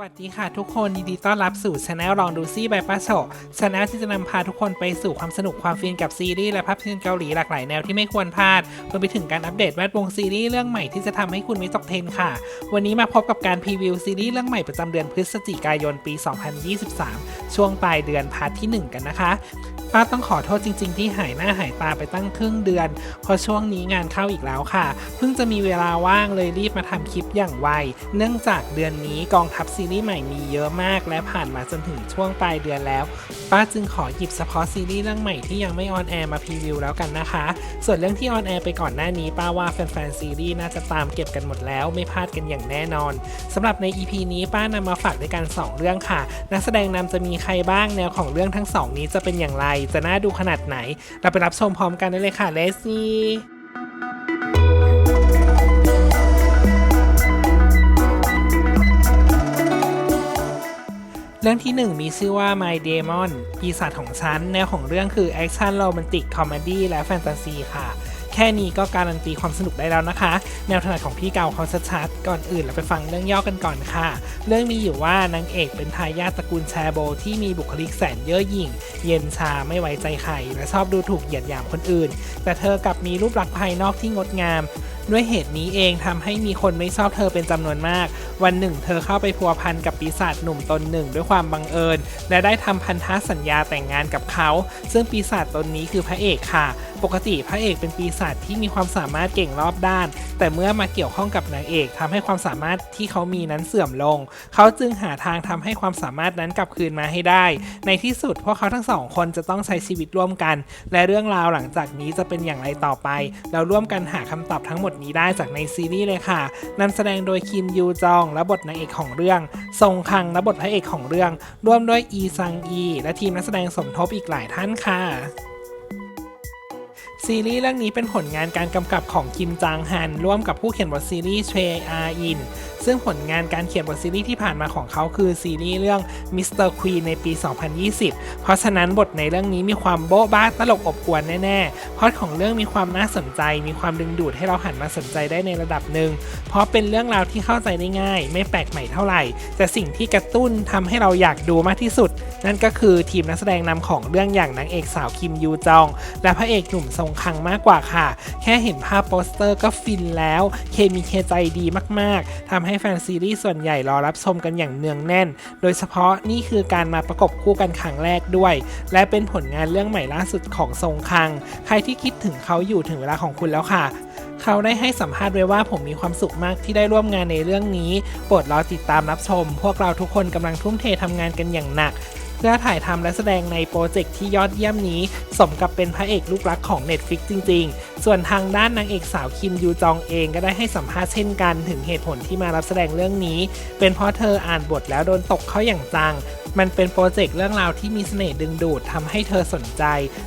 วัสดีค่ะทุกคนยินดีต้อนรับสู่ช anel ลองดูซี่ใบป้าโฉช anel ที่จะนำพาทุกคนไปสู่ความสนุกความฟินกับซีรีส์และภาพยนตร์เกาหลีหลากหลายแนวที่ไม่ควรพลาดรวมไปถึงการอัปเดตแวดวงซีรีส์เรื่องใหม่ที่จะทำให้คุณไม่ตกเทรนค่ะ วันนี้มาพบกับการพรีวิวซีรีส์เรื่องใหม่ประจำเดือนพฤศจิกายนปี 2023 ช่วงปลายเดือนพาร์ทที่ 1 กันนะคะ ป้าต้องขอโทษจริง ๆ ที่หายหน้าหายตาไปตั้งครึ่งเดือน เพราะช่วงนี้งานเข้าอีกแล้วค่ะ เพิ่งจะมีเวลาว่างเลยรีบมาทำคลิปอย่างไว เนื่องจากเดือนนี้กองทัพซีรีส์ใหม่มีเยอะมาก และผ่านมาจนถึงช่วงปลายเดือนแล้ว ป้าจึงขอหยิบเฉพาะซีรีส์เรื่องใหม่ที่ยังไม่ออนแอร์มาพรีวิวแล้วกันนะคะ ส่วนเรื่องที่ออนแอร์ไปก่อนหน้านี้ป้าว่าแฟนๆซีรีส์น่าจะตามเก็บกันหมดแล้วไม่พลาดกันอย่างแน่นอนสำหรับใน EP นี้ป้านำมาฝากด้วยกัน2เรื่องค่ะ นักแสดงนำจะมีใครบ้างแนวของเรื่องทั้งสองนี้จะเป็นอย่างไรจะน่าดูขนาดไหน เราไปรับชมพร้อมกันได้เลยค่ะเลซี่เรื่องที่ 1 มีชื่อว่า My Demon ปีศาจของฉัน แนวของเรื่องคือแอคชั่นโรแมนติกคอมเมดี้และแฟนตาซีค่ะ ค่นี้ก็การันตีความสนุกได้แล้วนะคะ แนวถนัดของพี่เก่าเขาชัดๆก่อนอื่นเราไปฟังเรื่องย่อกันก่อนค่ะ เรื่องมีอยู่ว่านางเอกเป็นทายาทตระกูลแชโบ ที่มีบุคลิกแสนเย่อหยิ่ง เย็นชาไม่ไว้ใจใครและชอบดูถูกเหยียดหยามคนอื่น แต่เธอกลับมีรูปลักษณ์ภายนอกที่งดงาม ด้วยเหตุนี้เองทำให้มีคนไม่ชอบเธอเป็นจำนวนมาก วันหนึ่ง เธอเข้าไปพัวพันกับปีศาจหนุ่มตนหนึ่ง ด้วยความบังเอิญ และได้ทำพันธสัญญาแต่งงานกับเขา ซึ่งปีศาจตนนี้คือพระเอกค่ะ ปกติพระเอกเป็นปีศาจที่มีความสามารถเก่งรอบด้าน แต่เมื่อมาเกี่ยวข้องกับนางเอกทำให้ความสามารถที่เขามีนั้นเสื่อมลง เขาจึงหาทางทำให้ความสามารถนั้นกลับคืนมาให้ได้ ในที่สุดพวกเขาทั้งสองคนจะต้องใช้ชีวิตร่วมกัน และเรื่องราวหลังจากนี้จะเป็นอย่างไรต่อไป เราร่วมกันหาคำตอบทั้งหมดนี้ได้จากในซีรีส์เลยค่ะนำแสดงโดยคิมยูจองและบทนางเอกของเรื่องซงคังและบทพระเอกของเรื่องร่วมด้วยอีซังอี และทีมนักแสดงสมทบอีกหลายท่านค่ะ ซีรีส์เรื่องนี้เป็นผลงานการกำกับของคิมจางฮัน ร่วมกับผู้เขียนบทซีรีส์เชอาอิน ซึ่งผลงานการเขียนบทซีรีส์ที่ผ่านมาของเขาคือซีรีส์เรื่อง Mr. Queen ในปี 2020 เพราะฉะนั้นบทในเรื่องนี้มีความโบ๊ะบ้าตลกอบกวนแน่ๆเพราะของเรื่องมีความน่าสนใจ มีความดึงดูดให้เราหันมาสนใจได้ในระดับหนึ่ง เพราะเป็นเรื่องราวที่เข้าใจได้ง่าย ไม่แปลกใหม่เท่าไหร่ แต่สิ่งที่กระตุ้นทำให้เราอยากดูมากที่สุด นั่นก็คือทีมนักแสดงนำของเรื่องอย่างนางเอกสาวคิมยูจอง และพระเอกหนุ่มทรงงคังมากกว่าค่ะ แค่เห็นภาพโปสเตอร์ก็ฟินแล้ว เคมีเคใจดีมากๆทำให้แฟนซีรีส์ส่วนใหญ่รอรับชมกันอย่างเนืองแน่น โดยเฉพาะนี่คือการมาประกบคู่กันครั้งแรกด้วย และเป็นผลงานเรื่องใหม่ล่าสุดของทรงคัง ใครที่คิดถึงเขาอยู่ถึงเวลาของคุณแล้วค่ะเขาได้ให้สัมภาษณ์ไว้ว่าผมมีความสุขมากที่ได้ร่วมงานในเรื่องนี้ โปรดรอติดตามรับชม พวกเราทุกคนกำลังทุ่มเททำงานกันอย่างหนัก เพื่อถ่ายทำและแสดงในโปรเจกต์ที่ยอดเยี่ยมนี้ สมกับเป็นพระเอกลูกรักของ Netflix จริง ๆ ส่วนทางด้านนางเอกสาวคิมยูจองเองก็ได้ให้สัมภาษณ์เช่นกัน ถึงเหตุผลที่มารับแสดงเรื่องนี้ เป็นเพราะเธออ่านบทแล้วโดนตกเข้าอย่างจังมันเป็นโปรเจกต์เรื่องราวที่มีเสน่ห์ดึงดูดทำให้เธอสนใจ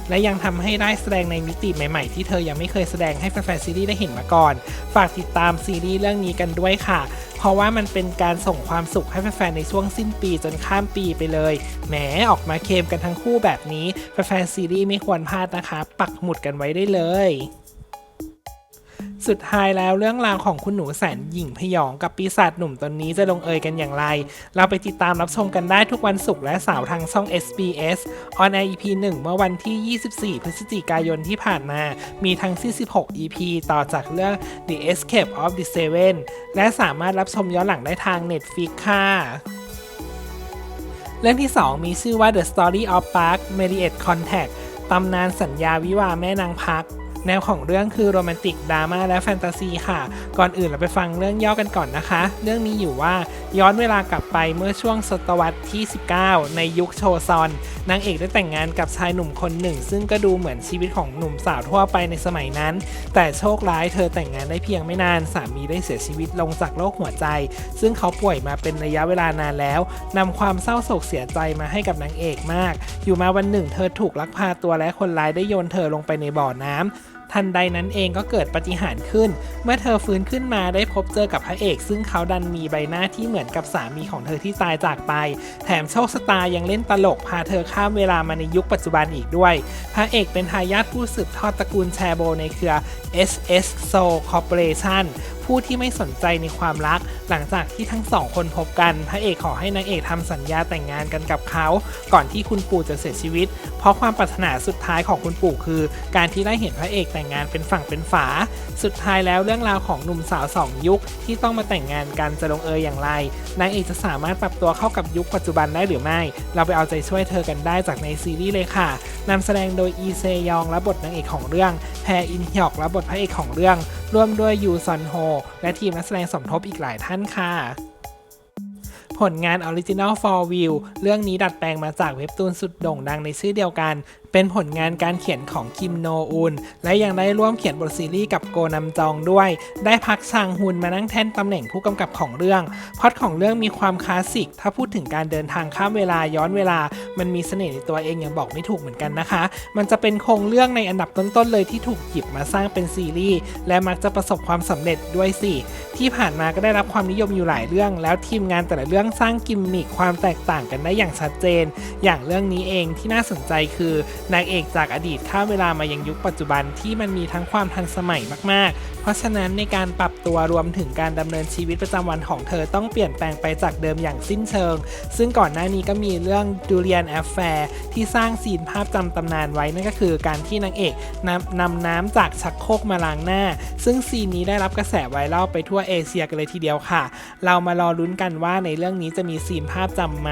และยังทำให้ได้แสดงในมิติใหม่ๆ ที่เธอยังไม่เคยแสดงให้แฟนๆซีรีส์ได้เห็นมาก่อน ฝากติดตามซีรีส์เรื่องนี้กันด้วยค่ะ เพราะว่ามันเป็นการส่งความสุขให้แฟนๆในช่วงสิ้นปีจนข้ามปีไปเลยแหมออกมาเคมกันทั้งคู่แบบนี้แฟนๆซีรีส์ไม่ควรพลาดนะคะ ปักหมุดกันไว้ได้เลย สุดท้ายแล้วเรื่องราวของคุณหนูแสนหยิ่งพยองกับปีศาจหนุ่มตนนี้จะลงเอยกันอย่างไร เราไปติดตามรับชมกันได้ทุกวันศุกร์และเสาร์ทางช่อง SBS on air EP 1 เมื่อวันที่ 24 พฤศจิกายนที่ผ่านมา มีทั้ง46 EP ต่อจากเรื่อง The Escape of the Seven และสามารถรับชมย้อนหลังได้ทาง Netflix ค่ะเรื่องที่ 2 มีชื่อว่า The Story of Park Marriott Contact ตำนานสัญญาวิวาแม่นางพัก แนวของเรื่องคือโรแมนติกดราม่าและแฟนตาซีค่ะ ก่อนอื่นเราไปฟังเรื่องย่อกันก่อนนะคะ เรื่องมีอยู่ว่าย้อนเวลากลับไปเมื่อช่วงศตวรรษที่ 19 ในยุคโชซอนนางเอกได้แต่งงานกับชายหนุ่มคนหนึ่ง ซึ่งก็ดูเหมือนชีวิตของหนุ่มสาวทั่วไปในสมัยนั้น แต่โชคร้ายเธอแต่งงานได้เพียงไม่นาน สามีได้เสียชีวิตลงจากโรคหัวใจ ซึ่งเขาป่วยมาเป็นระยะเวลานานแล้วนำความเศร้าโศกเสียใจมาให้กับนางเอกมาก อยู่มาวันหนึ่ง เธอถูกลักพาตัวและคนร้ายได้โยนเธอลงไปในบ่อน้ำ ทันใดนั้นเองก็เกิดปาฏิหารย์ขึ้น เมื่อเธอฟื้นขึ้นมาได้พบเจอกับพระเอก ซึ่งเขาดันมีใบหน้าที่เหมือนกับสามีของเธอที่ตายจากไป แถมโชคชะตายังเล่นตลกพาเธอข้ามเวลามาในยุคปัจจุบันอีกด้วย พระเอกเป็นทายาทผู้สืบทอดตระกูลแชโบในเครือ SS Soul Corporation ผู้ที่ไม่สนใจในความรัก หลังจากที่ทั้งสองคนพบกันพระเอกขอให้นางเอกทำสัญญาแต่งงานกันกับเขา ก่อนที่คุณปู่จะเสียชีวิต เพราะความปรารถนาสุดท้ายของคุณปู่คือ การที่ได้เห็นพระเอกแต่งงานเป็นฝั่งเป็นฝา สุดท้ายแล้วเรื่องราวของหนุ่มสาวสองยุคที่ต้องมาแต่งงานกันจะลงเอยอย่างไรนางเอกจะสามารถปรับตัวเข้ากับยุคปัจจุบันได้หรือไม่ เราไปเอาใจช่วยเธอกันได้จากในซีรีส์เลยค่ะนำแสดงโดยอีเซยองรับบทนางเอกของเรื่อง แพอินฮยอกรับบทพระเอกของเรื่อง ร่วมด้วยยูซอนโฮและทีมนักแสดงสมทบอีกหลายท่านค่ะ ผลงาน Original for View เรื่องนี้ดัดแปลงมาจากเว็บตูนสุดโด่งดังในชื่อเดียวกัน เป็นผลงานการเขียนของคิมโนอุน และยังได้ร่วมเขียนบทซีรีส์กับโกนัมจองด้วย ได้พักชางฮุนมานั่งแท่นตำแหน่งผู้กำกับของเรื่อง พอดของเรื่องมีความคลาสสิก ถ้าพูดถึงการเดินทางข้ามเวลาย้อนเวลา มันมีเสน่ห์ในตัวเองอย่างบอกไม่ถูกเหมือนกันนะคะ มันจะเป็นโครงเรื่องในอันดับต้นๆเลยที่ถูกหยิบมาสร้างเป็นซีรีส์ และมักจะประสบความสำเร็จด้วยสิ ที่ผ่านมาก็ได้รับความนิยมอยู่หลายเรื่อง แล้วทีมงานแต่ละเรื่องสร้างกิมมิคความแตกต่างกันได้อย่างชัดเจน อย่างเรื่องนี้เองที่น่าสนใจคือนางเอกจากอดีตข้ามเวลามายังยุคปัจจุบันที่มันมีทั้งความทันสมัยมาก เพราะฉะนั้นในการปรับตัวรวมถึงการดำเนินชีวิตประจำวันของเธอต้องเปลี่ยนแปลงไปจากเดิมอย่างสิ้นเชิง ซึ่งก่อนหน้านี้ก็มีเรื่องดูเรียนแอฟแฟร์ที่สร้างซีนภาพจำตำนานไว้นั่นก็คือการที่นางเอกนำนำน้ำจากชักโครกมาล้างหน้า ซึ่งซีนนี้ได้รับกระแสไวรัลไปทั่วเอเชียกันเลยทีเดียวค่ะ เรามารอลุ้นกันว่าในเรื่องนี้จะมีซีนภาพจำไหม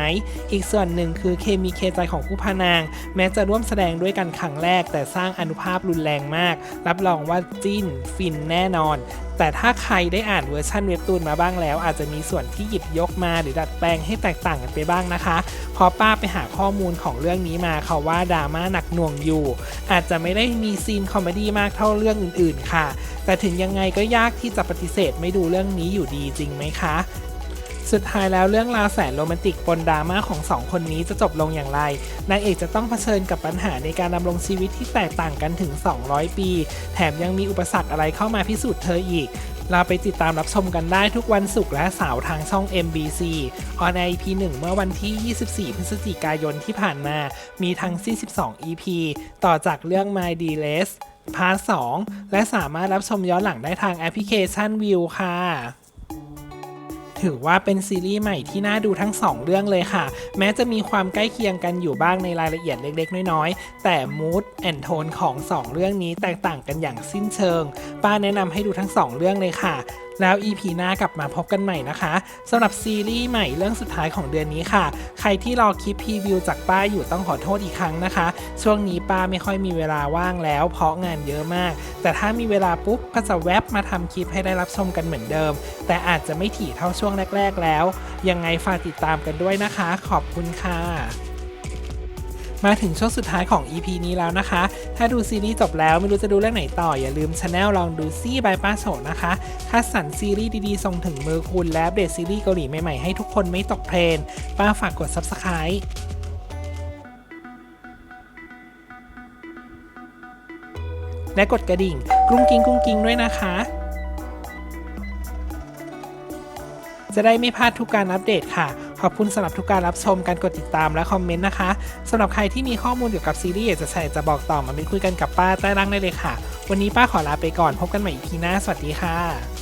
อีกส่วนหนึ่งคือเคมีเคใจของคู่พระนาง แม้จะร่วมแสดงด้วยกันครั้งแรก แต่สร้างอนุภาพรุนแรงมาก รับรองว่าจิ้นฟินแน่นอน แต่ถ้าใครได้อ่านเวอร์ชันเว็บตูนมาบ้างแล้ว อาจจะมีส่วนที่หยิบยกมาหรือดัดแปลงให้แตกต่างกันไปบ้างนะคะ พอป้าไปหาข้อมูลของเรื่องนี้มาเขาว่าดราม่าหนักหน่วงอยู่ อาจจะไม่ได้มีซีนคอมเมดี้มากเท่าเรื่องอื่นๆ ค่ะ แต่ถึงยังไงก็ยากที่จะปฏิเสธไม่ดูเรื่องนี้อยู่ดีจริงไหมคะ สุดท้ายแล้วเรื่องราวแสนโรแมนติกปนดราม่าของสองคนนี้จะจบลงอย่างไร นางเอกจะต้องเผชิญกับปัญหาในการดำรงชีวิตที่แตกต่างกันถึง 200 ปี แถมยังมีอุปสรรคอะไรเข้ามาพิสูจน์เธออีก เราไปติดตามรับชมกันได้ทุกวันศุกร์และเสาร์ทางช่อง MBC ออน EP 1เมื่อวันที่ 24 พฤศจิกายนที่ผ่านมา มีทั้ง42 EP ต่อจากเรื่อง My d l e s พาร์ท 2 และสามารถรับชมย้อนหลังได้ทางแอปพลิเคชัน View ค่ะ ถือว่าเป็นซีรีส์ใหม่ที่น่าดูทั้ง 2 เรื่องเลยค่ะ แม้จะมีความใกล้เคียงกันอยู่บ้างในรายละเอียดเล็กๆ น้อยๆ แต่มูดแอนโทนของ 2 เรื่องนี้แตกต่างกันอย่างสิ้นเชิง ป้าแนะนำให้ดูทั้ง 2 เรื่องเลยค่ะ แล้ว EP หน้ากลับมาพบกันใหม่นะคะสำหรับซีรีส์ใหม่เรื่องสุดท้ายของเดือนนี้ค่ะ ใครที่รอคลิปพรีวิวจากป้าอยู่ต้องขอโทษอีกครั้งนะคะ ช่วงนี้ป้าไม่ค่อยมีเวลาว่างแล้ว เพราะงานเยอะมาก แต่ถ้ามีเวลาปุ๊บก็จะแวบมาทำคลิปให้ได้รับชมกันเหมือนเดิม แต่อาจจะไม่ถี่เท่าช่วงแรก ๆ แล้ว ยังไงฝากติดตามกันด้วยนะคะ ขอบคุณค่ะ มาถึงช่วงสุดท้ายของ EP นี้แล้วนะคะ ถ้าดูซีรีส์จบแล้วไม่รู้จะดูเรื่องไหนต่ออย่าลืมช anel ลองดูซี่บายป้าโฉนะคะคัดสรรซีรีส์ดีๆ ส่งถึงมือคุณและเดตซีรีส์เกาหลีใหม่ๆ ให้ทุกคนไม่ตกเทรนป้าฝากกด Subscribe และกดกระดิ่ง กรุ้งกิ้งกรุ้งกิ้งด้วยนะคะ จะได้ไม่พลาดทุกการอัปเดตค่ะ ขอบคุณสำหรับทุกการรับชมการกดติดตามและคอมเมนต์นะคะสำหรับใครที่มีข้อมูลเกี่ยวกับซีรีส์อยากจะแชร์จะบอกต่อมาเป็นคุยกันกับป้าใต้ล่างได้เลยค่ะ วันนี้ป้าขอลาไปก่อนพบกันใหม่อีพีหน้าสวัสดีค่ะ